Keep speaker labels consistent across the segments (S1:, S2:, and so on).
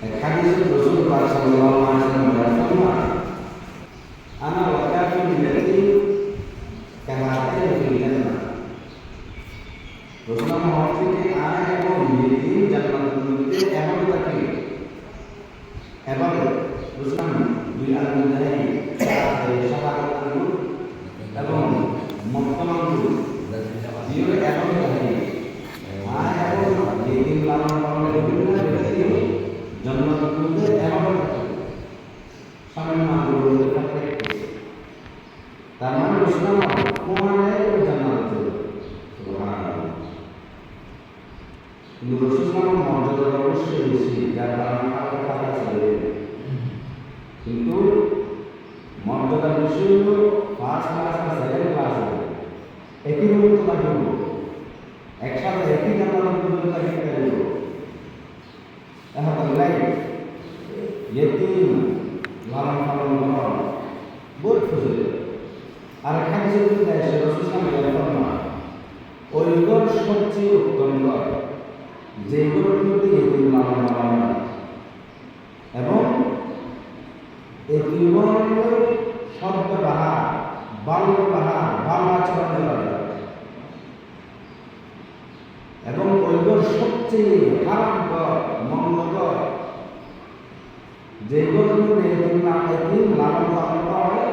S1: রাসূল পাক সাল্লাল্লাহু আলাইহি ওয়াসাল্লাম বলেন আনা ওয়াকাতুল বিল্লাতি কামাতাইন ফিল জান্নাহ রাসূল এমন থাকি এবং রাসূল মক্কামানু জিও এমন থাকি
S2: এবং
S1: ইয়াতিম লালন পালনের বিভিন্ন কিন্তু মর্যাদা বেশি হলো ফার্স্ট ক্লাস আর সেকেন্ড ক্লাস হবে একই মুহূর্ত লাগে একসাথে একই জান্নাত পর্যন্ত লাগে গেল এখন লাইফ ইয়েতিম লালন পালন আর এখানে যদি দেয় সে রসুলাম ফরমা ওই ঘর সবচেয়ে উত্তম ঘর যে ঘরের মধ্যে এতিম লালন পালন এবং জীবনের শব্দ বাহা বাল্য বাহা বাল আচরণ এবং ওই সবচেয়ে খারাপ ঘর মঙ্গলঘর যে ঘরের মধ্যে এতিম না- এতিম লালন পালন করা হয়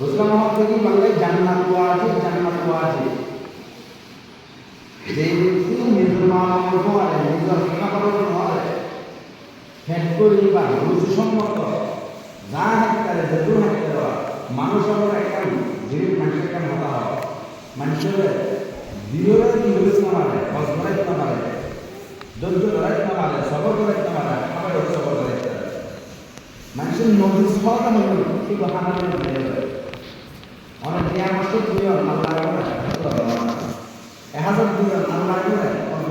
S1: বুঝলাম আমার থেকে বাংলায় জান্নাত পাওয়া আছে, জান্নাত পাওয়া আছে। যে ব্যক্তি নিজের মা বাবার পরে নিজের খাবারের পরে ফ্যাট করি বা রুচিসম্মত যা হাঁটতে যে দূর হাঁটতে মানুষের একটা জিনিস মানুষের একটা মাথা হয়। মানুষের বিয়ের কি হয়েছে আমারে হজমরাই না পারে ধৈর্য ধরাই না পারে সবর ধরাই না পারে খাবার সবর ধরাই মানুষের নদীর সহতা হইল কিন্তু হানাদের নষ্ট দিয়ে আল্লাহ এহাজার দিয়ে আল্লাহ করে অল্প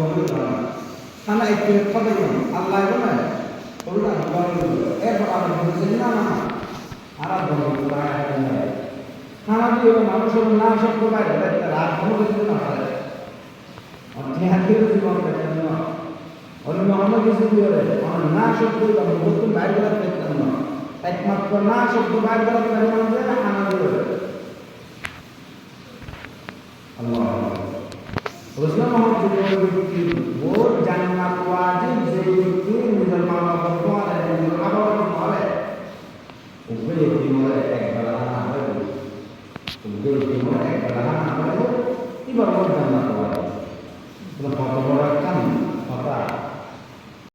S1: খানা একটু খাবে আল্লাহ করে ওটা এরপর আবার বলছেন না না আর দিয়ে মানুষের না শব্দ বাইরে কোনো কিছু না পারে অর্থের জীবন অন্য অন্য কিছু না শব্দ নতুন বাইরে করার একমাত্র না শব্দ বাইরে করার Allah. Rasulullah Muhammad Zuhur jangan wajib zikir dengan mama berdoa dan dengan apa yang boleh. Ubi di mana ekbalan apa itu? Ubi di mana ekbalan apa itu? Ibarat jangan wajib. Kalau papa orang kan papa